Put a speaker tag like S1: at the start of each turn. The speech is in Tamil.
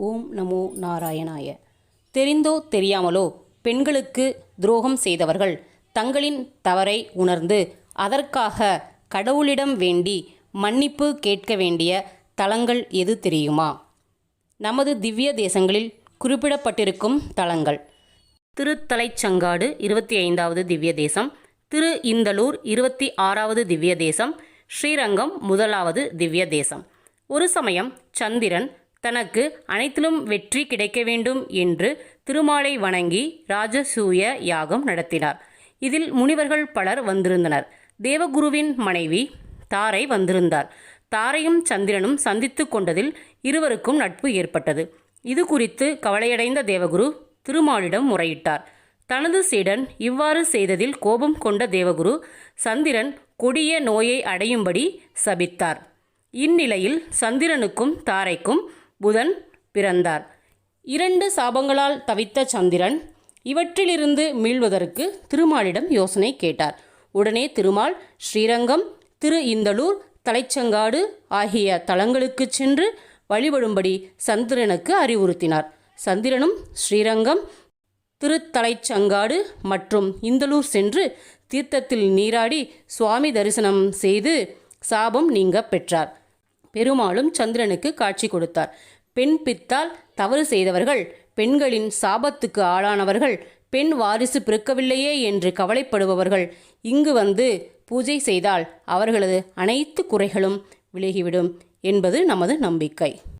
S1: ஓம் நமோ நாராயணாய. தெரிந்தோ தெரியாமலோ பெண்களுக்கு துரோகம் செய்தவர்கள் தங்களின் தவறை உணர்ந்து அதற்காக கடவுளிடம் வேண்டி மன்னிப்பு கேட்க வேண்டிய தலங்கள் எது தெரியுமா? நமது திவ்ய தேசங்களில் குறிப்பிடப்பட்டிருக்கும் தலங்கள். திருத்தலைச்சங்காடு இருபத்தி ஐந்தாவது திவ்ய தேசம் திரு இந்தலூர் இருபத்தி ஆறாவது திவ்ய தேசம் ஸ்ரீரங்கம் முதலாவது திவ்ய தேசம். ஒரு சமயம் சந்திரன் தனக்கு அனைத்திலும் வெற்றி கிடைக்க வேண்டும் என்று திருமாலை வணங்கி ராஜசூய யாகம் நடத்தினார். இதில் முனிவர்கள் பலர் வந்திருந்தனர். தேவகுருவின் மனைவி தாரை வந்திருந்தார். தாரையும் சந்திரனும் சந்தித்து கொண்டதில் இருவருக்கும் நட்பு ஏற்பட்டது. இது குறித்து கவலையடைந்த தேவகுரு திருமாலிடம் முறையிட்டார். தனது சீடன் இவ்வாறு செய்ததில் கோபம் கொண்ட தேவகுரு சந்திரன் கொடிய நோயை அடையும்படி சபித்தார். இந்நிலையில் சந்திரனுக்கும் தாரைக்கும் புதன் பிறந்தார். இரண்டு சாபங்களால் தவித்த சந்திரன் இவற்றிலிருந்து மீள்வதற்கு திருமாலிடம் யோசனை கேட்டார். உடனே திருமால் ஸ்ரீரங்கம் திரு இந்தலூர் தலைச்சங்காடு ஆகிய தலங்களுக்கு சென்று வழிபடும்படி சந்திரனுக்கு அறிவுறுத்தினார். சந்திரனும் ஸ்ரீரங்கம் திருத்தலைச்சங்காடு மற்றும் இந்தலூர் சென்று தீர்த்தத்தில் நீராடி சுவாமி தரிசனம் செய்து சாபம் நீங்க பெற்றார். பெருமாளும் சந்திரனுக்கு காட்சி கொடுத்தார். பெண் பித்தால் தவறு செய்தவர்கள் பெண்களின் சாபத்துக்கு ஆளானவர்கள் பெண் வாரிசு பிறக்கவில்லையே என்று கவலைப்படுபவர்கள் இங்கு வந்து பூஜை செய்தால் அவர்களது அனைத்து குறைகளும் விலகிவிடும் என்பது நமது நம்பிக்கை.